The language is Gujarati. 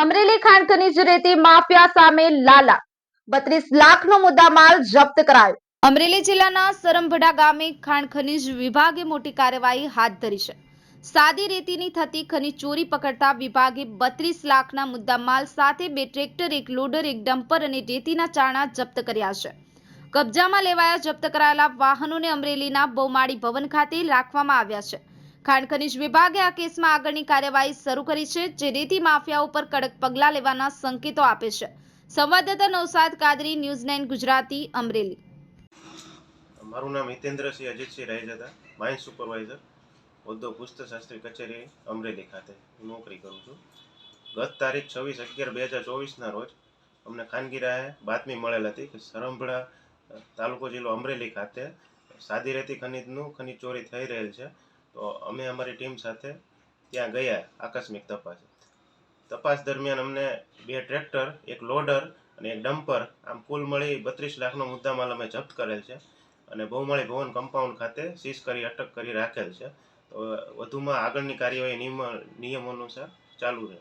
અમરેલી ખાણ ખનીજ રેતી માફિયા સામે લાલા. બત્રીસ લાખનો મુદ્દામાલ જપ્ત કરાયો. અમરેલી જિલ્લાના સરમભડા ગામે ખાણ ખનીજ વિભાગે મોટી કાર્યવાહી હાથ ધરી છે. સાદી રેતીની થતી ખનીજ ચોરી પકડતા વિભાગે બત્રીસ લાખના મુદ્દામાલ સાથે બે ટ્રેક્ટર, એક લોડર, એક ડમ્પર અને રેતીના ચાણા જપ્ત કર્યા છે. કબજામાં લેવાયા જપ્ત કરાયેલા વાહનોને અમરેલીના બહુમાળી ભવન ખાતે રાખવામાં આવ્યા છે. ખાણ ખનીજ વિભાગે આ કેસમાં આગળની કાર્યવાહી શરૂ કરી છે, જે રેતી માફિયા ઉપર કડક પગલાં લેવાના સંકેતો આપે છે. સંવાદદાતા નવસાદ કાદરી, ન્યૂઝ નાઇન ગુજરાતી, અમરેલી. મારું નામ હિતેન્દ્રસિંહ અજીતસિંહ રહેજાદા માઇન સુપરવાઇઝર ઉદ્યોગ પુસ્તશાસ્ત્રી કચેરી, અમરેલી ખાતે. નોકરી કરું છું. ગત તારીખ છવ્વીસ અગિયાર બે હજાર ચોવીસના રોજ અમને ખાનગીરાએ બાતમી મળેલ હતી કે સરંભડા તાલુકો જિલ્લો અમરેલી ખાતે સાદી રેતી ખનીજનું ખનીજ ચોરી થઈ રહેલ છે. તો અમે અમારી ટીમ સાથે ત્યાં ગયા, આકસ્મિક તપાસ. તપાસ દરમિયાન અમને બે ટ્રેક્ટર, એક લોડર અને એક ડમ્પર, આમ કુલ મળી બત્રીસ લાખનો મુદ્દામાલ અમે જપ્ત કરેલ છે અને બહુમાળી ભવન કમ્પાઉન્ડ ખાતે સીઝ કરી, અટક કરી રાખેલ છે. તો, વધુમાં આગળની કાર્યવાહી નિયમ નિયમ અનુસાર ચાલુ રહે.